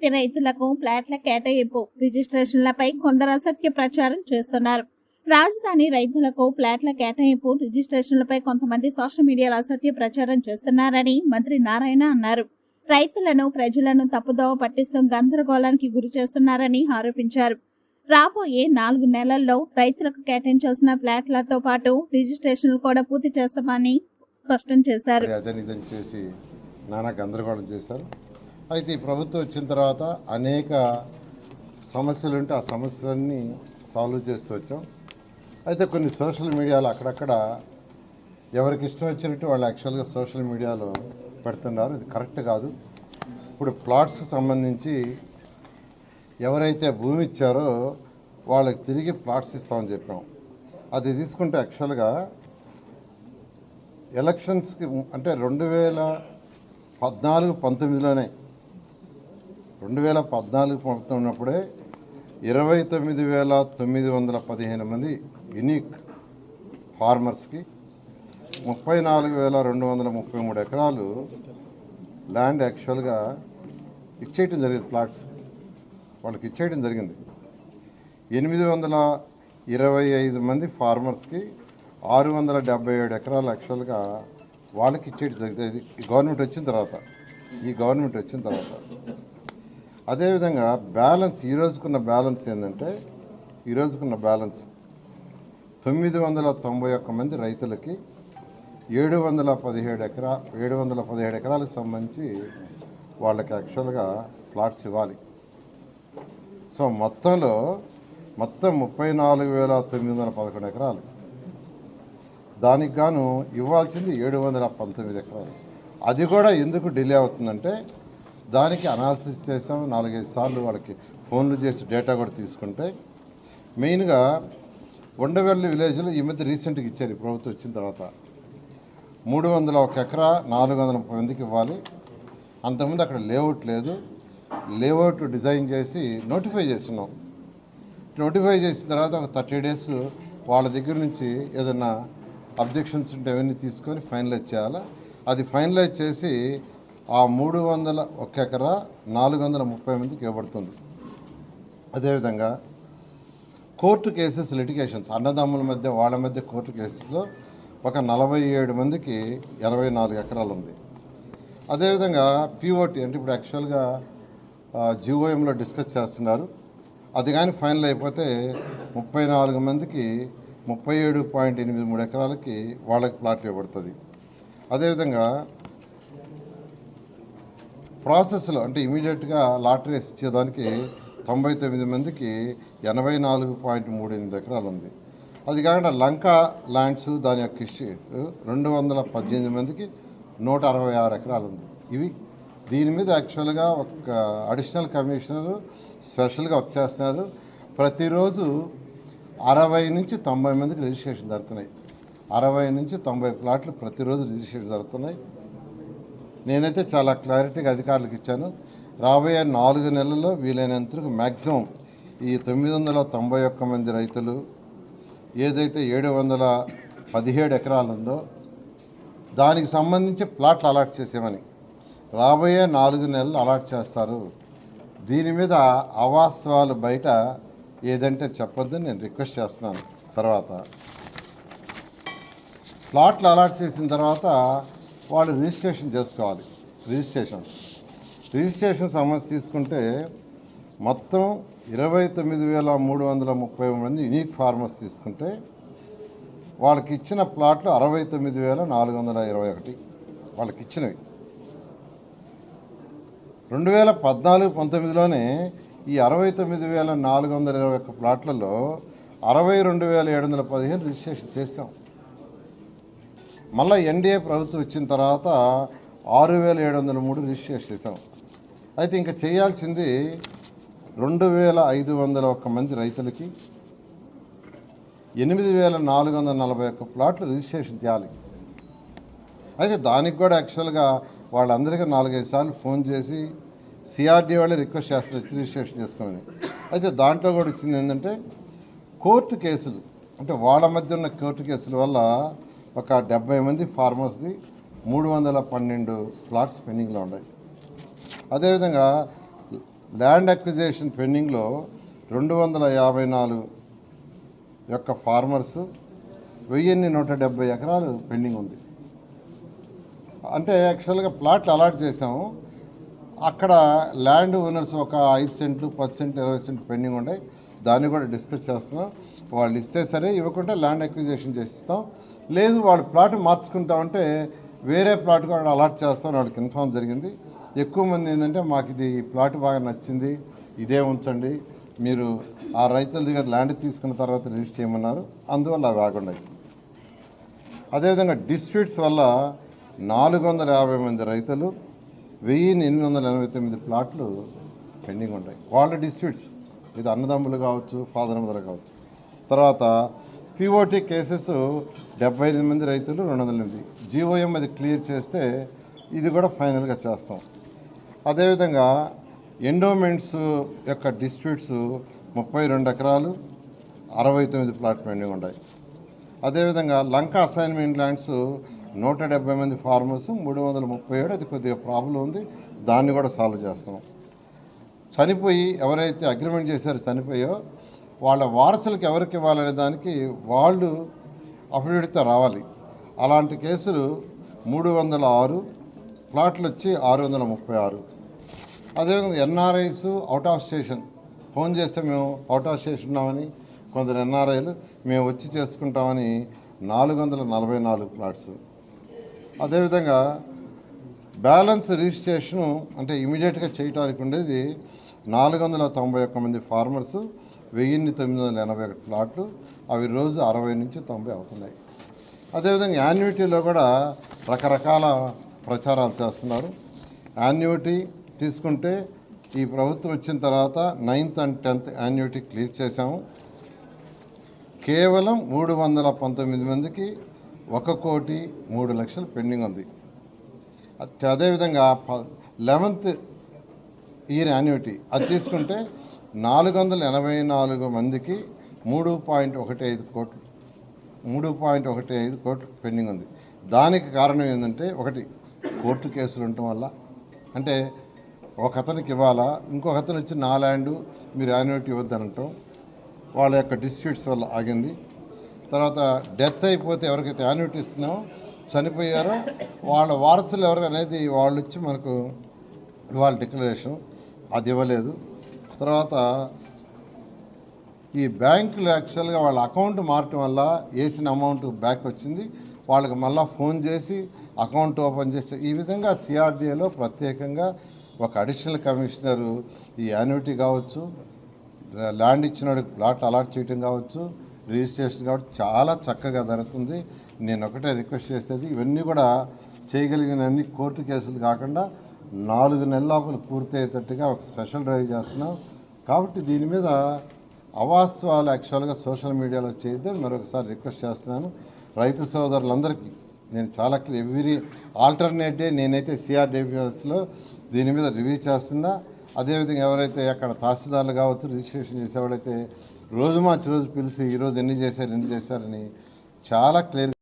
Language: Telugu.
అమరావతి రైతులకు ప్లాట్ల కేటాయింపు రిజిస్ట్రేషన్లపై కొందరు అసత్య ప్రచారం చేస్తున్నారు. రాజధాని రైతులకు ప్లాట్ల కేటాయింపు రిజిస్ట్రేషన్లపై కొంతమంది సోషల్ మీడియాలో అసత్య ప్రచారం చేస్తున్నారని మంత్రి నారాయణ అన్నారు. రైతులను ప్రజలను తప్పుదోవ పట్టిస్తూ గందరగోళానికి గురి చేస్తున్నారని ఆరోపించారు. రాబోయే నాలుగు నెలల్లో రైతులకు కేటాయించాల్సిన ఫ్లాట్లతో పాటు రిజిస్ట్రేషన్లు కూడా పూర్తి చేస్తామని స్పష్టం చేశారు. చేసి నానా గందరగోళం చేశారు. అయితే ఈ ప్రభుత్వం వచ్చిన తర్వాత అనేక సమస్యలు ఉంటే ఆ సమస్యలన్నీ సాల్వ్ చేస్తూ వచ్చాం. అయితే కొన్ని సోషల్ మీడియాలో అక్కడక్కడ ఎవరికి ఇష్టం వచ్చినట్టు వాళ్ళు యాక్చువల్గా సోషల్ మీడియాలో పెడుతున్నారు. ఇది కరెక్ట్ కాదు. ఇప్పుడు ప్లాట్స్కి సంబంధించి ఎవరైతే భూమి ఇచ్చారో వాళ్ళకి తిరిగి ప్లాట్స్ ఇస్తామని చెప్పాం. అది తీసుకుంటే యాక్చువల్గా ఎలక్షన్స్కి అంటే రెండు వేల పద్నాలుగు పంతొమ్మిదిలోనే రెండు వేల పద్నాలుగు పంపుతున్నప్పుడే ఇరవై తొమ్మిది వేల తొమ్మిది వందల పదిహేను మంది యునిక్ ఫార్మర్స్కి ముప్పై నాలుగు వేల రెండు వందల ముప్పై మూడు ఎకరాలు ల్యాండ్ యాక్చువల్గా ఇచ్చేయటం జరిగింది ప్లాట్స్ వాళ్ళకి ఇచ్చేయడం జరిగింది. ఎనిమిది వందల ఇరవై ఐదు మంది ఫార్మర్స్కి ఆరు వందల డెబ్బై ఏడు ఎకరాలు యాక్చువల్గా వాళ్ళకి ఇచ్చేయడం జరిగింది. గవర్నమెంట్ వచ్చిన తర్వాత ఈ గవర్నమెంట్ వచ్చిన తర్వాత. అదేవిధంగా బ్యాలెన్స్ ఈ రోజుకున్న బ్యాలెన్స్ ఏంటంటే ఈ రోజుకున్న బ్యాలెన్స్ తొమ్మిది వందల తొంభై ఒక్క మంది రైతులకి ఏడు వందల పదిహేడు ఎకరా ఏడు వందల పదిహేడు ఎకరాలకు సంబంధించి వాళ్ళకి యాక్చువల్గా ప్లాట్స్ ఇవ్వాలి. సో మొత్తంలో మొత్తం ముప్పై నాలుగు వేల తొమ్మిది వందల పదకొండు ఎకరాలు. దానికి గాను ఇవ్వాల్సింది ఏడు వందల పంతొమ్మిది ఎకరాలు. అది కూడా ఎందుకు డిలే అవుతుందంటే దానికి అనాలిసిస్ చేసాం నాలుగైదు సార్లు వాళ్ళకి ఫోన్లు చేసి డేటా కూడా తీసుకుంటే మెయిన్గా ఉండవెల్లి విలేజ్లో ఈ మధ్య రీసెంట్గా ఇచ్చారు. ప్రభుత్వం వచ్చిన తర్వాత మూడు వందల ఒక ఎకరా నాలుగు వందల ముప్పై మందికి ఇవ్వాలి. అంతకుముందు అక్కడ లేఅవుట్ లేదు. లేఅవుట్ డిజైన్ చేసి నోటిఫై చేస్తున్నాం. నోటిఫై చేసిన తర్వాత ఒక థర్టీ డేస్ వాళ్ళ దగ్గర నుంచి ఏదైనా అబ్జెక్షన్స్ ఉంటే అవన్నీ తీసుకొని ఫైనలైజ్ చేయాలి? అది ఫైనలైజ్ చేసి ఆ మూడు వందల ఒక ఎకరా నాలుగు వందల ముప్పై మందికి ఇవ్వబడుతుంది. అదేవిధంగా కోర్టు కేసెస్ లిటిగేషన్స్ అన్నదమ్ముల మధ్య వాళ్ళ మధ్య కోర్టు కేసెస్లో ఒక నలభై ఏడు మందికి ఇరవై నాలుగు ఎకరాలు ఉంది. అదేవిధంగా పిఓటి అంటే ఇప్పుడు యాక్చువల్గా జిఓఎంలో డిస్కస్ చేస్తున్నారు. అది కానీ ఫైనల్ అయిపోతే ముప్పై నాలుగు మందికి ముప్పై ఏడు పాయింట్ ఎనిమిది మూడు ఎకరాలకి వాళ్ళకి ప్లాట్ ఇవ్వబడుతుంది. అదేవిధంగా ప్రాసెస్లో అంటే ఇమీడియట్గా లాటరీస్ ఇచ్చేదానికి తొంభై తొమ్మిది మందికి ఎనభై నాలుగు పాయింట్ మూడు ఎనిమిది ఎకరాలు ఉంది అది కాకుండా లంక ల్యాండ్స్ దాని యొక్క ఇష్యూ రెండు వందల పద్దెనిమిది మందికి నూట అరవై ఆరు ఎకరాలు ఉంది ఇవి దీని మీద యాక్చువల్గా ఒక అడిషనల్ కమిషనర్ స్పెషల్గా వర్క్ చేస్తున్నారు. ప్రతిరోజు అరవై నుంచి తొంభై మందికి రిజిస్ట్రేషన్ జరుగుతున్నాయి. అరవై నుంచి తొంభై ప్లాట్లు ప్రతిరోజు రిజిస్ట్రేషన్ జరుగుతున్నాయి. నేనైతే చాలా క్లారిటీగా అధికారులకు ఇచ్చాను. రాబోయే నాలుగు నెలల్లో వీలైనంతకు మ్యాక్సిమం ఈ తొమ్మిది వందల తొంభై ఒక్క మంది రైతులు ఏదైతే ఏడు వందల పదిహేడు ఎకరాలు ఉందో దానికి సంబంధించి ప్లాట్లు అలాట్ చేసేవని రాబోయే నాలుగు నెలలు అలాట్ చేస్తారు. దీని మీద అవాస్తవాలు బయట ఏదంటే చెప్పొద్దని నేను రిక్వెస్ట్ చేస్తున్నాను. తర్వాత ప్లాట్లు అలాట్ చేసిన తర్వాత వాళ్ళు రిజిస్ట్రేషన్ చేసుకోవాలి. రిజిస్ట్రేషన్. రిజిస్ట్రేషన్ సమస్య తీసుకుంటే మొత్తం ఇరవై తొమ్మిది వేల మూడు వందల ముప్పై మంది యూనిక్ ఫార్మర్స్ తీసుకుంటే వాళ్ళకి ఇచ్చిన ప్లాట్లు అరవై తొమ్మిది వేల నాలుగు వందల ఇరవై ఒకటి. వాళ్ళకి ఇచ్చినవి రెండు వేల పద్నాలుగు పంతొమ్మిదిలోనే ఈ అరవై తొమ్మిది వేల నాలుగు వందల ఇరవై ఒక్క ప్లాట్లలో అరవై రెండు వేల ఏడు వందల పదిహేను రిజిస్ట్రేషన్ చేసాం మళ్ళీ ఎన్డీఏ ప్రభుత్వం వచ్చిన తర్వాత ఆరు వేల ఏడు వందల మూడు రిజిస్ట్రేషన్ చేశాం. అయితే ఇంకా చేయాల్సింది రెండు వేల ఐదు వందల ఒక్క మంది రైతులకి ఎనిమిది వేల నాలుగు వందల నలభై ఒక్క ప్లాట్లు రిజిస్ట్రేషన్ చేయాలి. అయితే దానికి కూడా యాక్చువల్గా వాళ్ళందరికీ నాలుగైదు సార్లు ఫోన్ చేసి సిఆర్డీ వాళ్ళే రిక్వెస్ట్ చేస్తారు రిజిస్ట్రేషన్ చేసుకోమని. అయితే దాంట్లో కూడా వచ్చింది ఏంటంటే కోర్టు కేసులు అంటే వాళ్ళ మధ్య ఉన్న కోర్టు కేసుల వల్ల ఒక డెబ్బై మంది ఫార్మర్స్ది మూడు వందల పన్నెండు ప్లాట్స్ పెండింగ్లో ఉన్నాయి. అదేవిధంగా ల్యాండ్ అక్విజేషన్ పెండింగ్లో రెండు వందల యాభై నాలుగు యొక్క ఫార్మర్స్ వెయ్యిన్ని నూట డెబ్బై ఎకరాలు పెండింగ్ ఉంది. అంటే యాక్చువల్గా ప్లాట్లు అలాట్ చేసాము అక్కడ ల్యాండ్ ఓనర్స్ ఒక ఐదు సెంట్లు పది సెంట్లు ఇరవై సెంట్లు పెండింగ్ ఉన్నాయి. దాన్ని కూడా డిస్కస్ చేస్తున్నాం. వాళ్ళు ఇస్తే సరే ఇవ్వకుండా ల్యాండ్ అక్విజిషన్ చేసిస్తాం. లేదు వాళ్ళు ప్లాట్ మార్చుకుంటామంటే వేరే ప్లాట్ కూడా అలాట్ చేస్తాం వాళ్ళకి ఇన్ఫామ్ జరిగింది. ఎక్కువ మంది ఏంటంటే మాకు ఇది ప్లాట్ బాగా నచ్చింది ఇదే ఉంచండి మీరు ఆ రైతుల దగ్గర ల్యాండ్ తీసుకున్న తర్వాత రిజిస్టర్ చేయమన్నారు. అందువల్ల అవి ఆగున్నాయి అదేవిధంగా డిస్ప్యూట్స్ వల్ల నాలుగు వందల యాభై మంది రైతులు వెయ్యి ఎనిమిది వందల ఎనభై తొమ్మిది ప్లాట్లు పెండింగ్ ఉంటాయి. వాళ్ళ డిస్ప్యూట్స్ ఇది అన్నదమ్ములు కావచ్చు ఫాదర్ మదర్ కావచ్చు. తర్వాత పిఓటి కేసెస్ డెబ్బై ఎనిమిది మంది రైతులు రెండు వందల ఎనిమిది. జీఓఎం అది క్లియర్ చేస్తే ఇది కూడా ఫైనల్గా చేస్తాం. అదేవిధంగా ఎండోమెంట్స్ యొక్క డిస్ప్యూట్స్ ముప్పై రెండు ఎకరాలు అరవై తొమ్మిది ప్లాట్ పెండింగ్ ఉన్నాయి. అదేవిధంగా లంక అసైన్మెంట్ ల్యాండ్స్ నూట డెబ్బై మంది ఫార్మర్స్ మూడు వందల ముప్పై ఏడు అది కొద్దిగా ప్రాబ్లం ఉంది. దాన్ని కూడా సాల్వ్ చేస్తాం. చనిపోయి ఎవరైతే అగ్రిమెంట్ చేశారో చనిపోయో వాళ్ళ వారసులకు ఎవరికి ఇవ్వాలనే దానికి వాళ్ళు అఫిడవిట్తో రావాలి. అలాంటి కేసులు మూడు వందల ఆరు ప్లాట్లు వచ్చి ఆరు వందల ముప్పై ఆరు. అదేవిధంగా NRIs out of station phone చేస్తే మేము అవుట్ ఆఫ్ స్టేషన్ ఉన్నామని కొందరు ఎన్ఆర్ఐలు మేము వచ్చి చేసుకుంటామని నాలుగు వందల నలభై నాలుగు ప్లాట్స్. అదేవిధంగా బ్యాలెన్స్ రిజిస్ట్రేషను అంటే ఇమీడియట్గా చేయటానికి ఉండేది నాలుగు వందల తొంభై ఒక్క మంది ఫార్మర్సు వెయ్యిన్ని తొమ్మిది వందల ఎనభై ఒకటి ప్లాట్లు అవి రోజు అరవై నుంచి తొంభై అవుతున్నాయి. అదేవిధంగా యాన్యుటీలో కూడా రకరకాల ప్రచారాలు చేస్తున్నారు. యాన్యుటీ తీసుకుంటే ఈ ప్రభుత్వం వచ్చిన తర్వాత ninth and tenth annuity clear చేశాము. కేవలం మూడు వందల పంతొమ్మిది మందికి ఒక కోటి మూడు లక్షలు పెండింగ్ ఉంది. అదేవిధంగా లెవెంత్ ఇయర్ యాన్యుటీ. అది తీసుకుంటే నాలుగు వందల ఎనభై నాలుగు మందికి మూడు పాయింట్ ఒకటి ఐదు కోట్లు మూడు పాయింట్ ఒకటి ఐదు కోట్లు పెండింగ్ ఉంది. దానికి కారణం ఏంటంటే ఒకటి కోర్టు కేసులు ఉండటం వల్ల. అంటే ఒక అతనికి ఇవ్వాలా ఇంకొక అతను వచ్చి నా ల్యాండ్ మీరు యాన్యుటీ ఇవ్వద్దనటం వాళ్ళ యొక్క డిస్ప్యూట్స్ వల్ల ఆగింది. తర్వాత డెత్ అయిపోతే ఎవరికైతే యాన్యుటీ ఇస్తున్నామో చనిపోయారో వాళ్ళ వారసులు ఎవరు అనేది వాళ్ళు వచ్చి మనకు వాళ్ళ డిక్లరేషన్. అది ఇవ్వలేదు. తర్వాత ఈ బ్యాంకులు యాక్చువల్గా వాళ్ళ అకౌంట్ మారటం వల్ల వేసిన అమౌంట్ బ్యాక్ వచ్చింది. వాళ్ళకి మళ్ళీ ఫోన్ చేసి అకౌంట్ ఓపెన్ చేస్తే ఈ విధంగా సిఆర్డీఏలో ప్రత్యేకంగా ఒక అడిషనల్ కమిషనరు ఈ యాన్యుటీ కావచ్చు ల్యాండ్ ఇచ్చినోడికి ప్లాట్ అలాట్ చేయటం కావచ్చు రిజిస్ట్రేషన్ కావచ్చు చాలా చక్కగా జరుగుతుంది. నేను ఒకటే రిక్వెస్ట్ చేసేది ఇవన్నీ కూడా చేయగలిగినన్ని కోర్టు కేసులు కాకుండా నాలుగు నెలల లోపల పూర్తయ్యేటట్టుగా ఒక స్పెషల్ డ్రైవ్ చేస్తున్నాం. కాబట్టి దీని మీద అవాస్తవాలు యాక్చువల్గా సోషల్ మీడియాలో చేయొద్దని మరొకసారి రిక్వెస్ట్ చేస్తున్నాను. రైతు సోదరులందరికీ నేను చాలా ఎవ్రీ ఆల్టర్నేట్ డే నేనైతే సిఆర్డిపిఎస్లో దీని మీద రివ్యూ చేస్తున్నా. అదేవిధంగా ఎవరైతే అక్కడ తహసీల్దార్లు కావచ్చు రిజిస్ట్రేషన్ చేసేవాళ్ళైతే రోజు మార్చి రోజు పిలిచి ఈరోజు ఎన్ని చేశారు ఎన్ని చేశారని చాలా క్లియర్